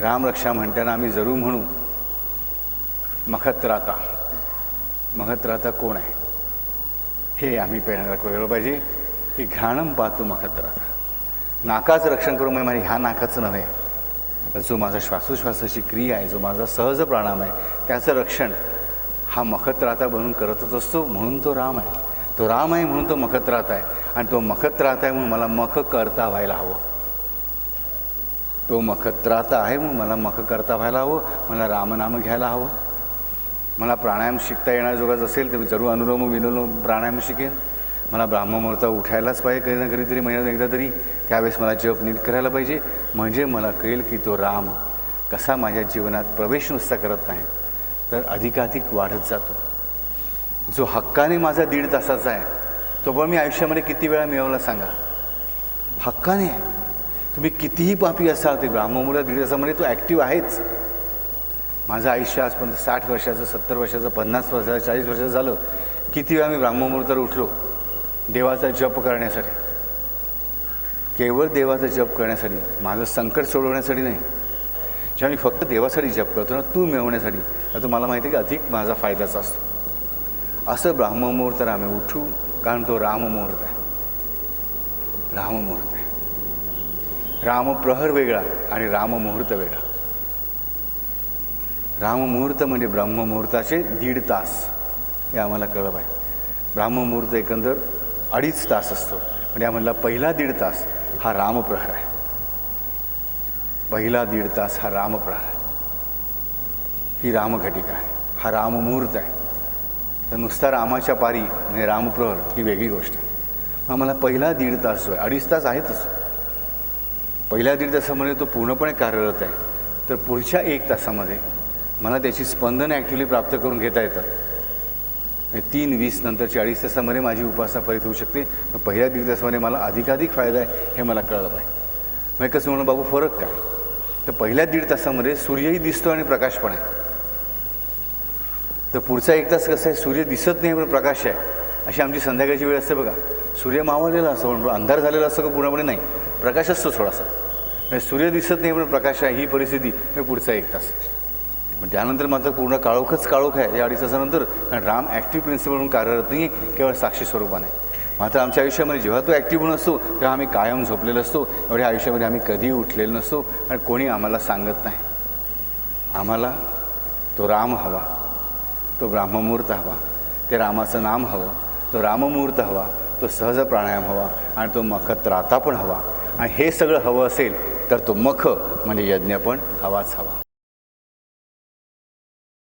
रामरक्षा म्हणताना आम्ही जरूर म्हणू मखत्राता मखत्राता कोण आहे? हे आम्ही पहिल्यांदा कळलं पाहिजे की घाणम पाहतो मखत्राता नाकाचं रक्षण करू म्हणजे ह्या नाकाचं नव्हे. तर जो माझा श्वासोश्वासाची क्रिया आहे जो माझा सहज प्राणाम आहे त्याचं रक्षण हा मखत्राता बनून करतच असतो म्हणून तो राम आहे. तो राम आहे म्हणून तो मखत्रात आहे. आणि तो मखत्रात आहे म्हणून मला मख करता व्हायला हवं. तो मखत्राता आहे मग मला मख करता व्हायला हवं मला रामनाम घ्यायला हवं. मला प्राणायाम शिकता येण्याजोगाच असेल तर मी जरूर अनुलोम विलोम प्राणायाम शिकेन. मला ब्राह्ममुहूर्त उठायलाच पाहिजे कधी ना कधीतरी महिन्यात एकदा तरी. त्यावेळेस मला जप नीट करायला पाहिजे. म्हणजे मला कळेल की तो राम कसा माझ्या जीवनात प्रवेश नुसता करत नाही तर अधिकाधिक वाढत जातो. जो हक्काने माझा दीड तासाचा आहे तो पण मी आयुष्यामध्ये किती वेळा मिळवला सांगा? हक्काने. आहे तुम्ही कितीही पापी असाल ते ब्राह्ममुहूर्त दीड तो ॲक्टिव्ह आहेच. माझं आयुष्य आजपर्यंत साठ वर्षाचं सत्तर वर्षाचं पन्नास वर्षाचं चाळीस वर्षाचं झालं. किती वेळा मी ब्राह्ममुहूर्तावर उठलो देवाचा जप करण्यासाठी. केवळ देवाचा जप करण्यासाठी माझं संकट सोडवण्यासाठी नाही. जेव्हा मी फक्त देवासाठी जप करतो ना तू मिळवण्यासाठी तर तो मला माहिती आहे की अधिक माझा फायद्याचा असतो. असं ब्राह्ममुहूर्त आम्ही उठू कारण तो राममुहूर्त आहे. राममुहूर्त रामप्रहर वेगळा आणि राममुहूर्त वेगळा. राममुहूर्त म्हणजे ब्रह्ममुहूर्ताचे दीड तास. हे आम्हाला कळलं पाहिजे. ब्राह्ममुहूर्त एकंदर अडीच तास असतो. म्हणजे आम्हाला पहिला दीड तास हा रामप्रहर आहे. पहिला दीड तास हा रामप्रहर ही रामघटिका आहे. हा राममुहूर्त आहे. तर नुसता रामाच्या पारी म्हणजे रामप्रहर ही वेगळी गोष्ट आहे. मग आम्हाला पहिला दीड तास जो आहे अडीच तास आहेतच. पहिल्या दीड तासामध्ये तो पूर्णपणे कार्यरत आहे. तर पुढच्या एक तासामध्ये मला त्याची स्पंदन ॲक्च्युली प्राप्त करून घेता येतं तीन वीस नंतरची अडीच तासामध्ये माझी उपासना फलित होऊ शकते. पहिल्या दीड तासामध्ये मला अधिकाधिक फायदा आहे हे मला कळलं पाहिजे. मग कसं म्हणून बाबू फरक काय? तर पहिल्या दीड तासामध्ये सूर्यही दिसतो आणि प्रकाश पण आहे. तर पुढचा एक तास कसं आहे? सूर्य दिसत नाही पण प्रकाश आहे. अशी आमची संध्याकाळची वेळ असते बघा. सूर्य मावळलेला असतो पण अंधार झालेला असतो का? पूर्णपणे नाही. प्रकाश असतो थोडासा. म्हणजे सूर्य दिसत नाही पण प्रकाश आहे ही परिस्थिती म्हणजे पुढचा एक तास. पण त्यानंतर मात्र पूर्ण काळोखच काळोख आहे या अडीच तासानंतर. कारण राम ॲक्टिव्ह प्रिन्सिपल म्हणून कार्यरत नाही केवळ साक्षी स्वरूपाने. मात्र आमच्या आयुष्यामध्ये जेव्हा तो ॲक्टिव्ह म्हणून असतो तेव्हा आम्ही कायम झोपलेलो असतो. एवढ्या आयुष्यामध्ये आम्ही कधीही उठलेलो नसतो आणि कोणी आम्हाला सांगत नाही. आम्हाला तो राम हवा तो ब्राह्ममुहूर्त हवा ते रामाचं नाम हवं तो राममुहूर्त हवा तो सहज प्राणायाम हवा आणि तो मखत्राता पण हवा. आणि हे सगळं हवं असेल तर तो मख म्हणजे यज्ञ पण हवाच हवा.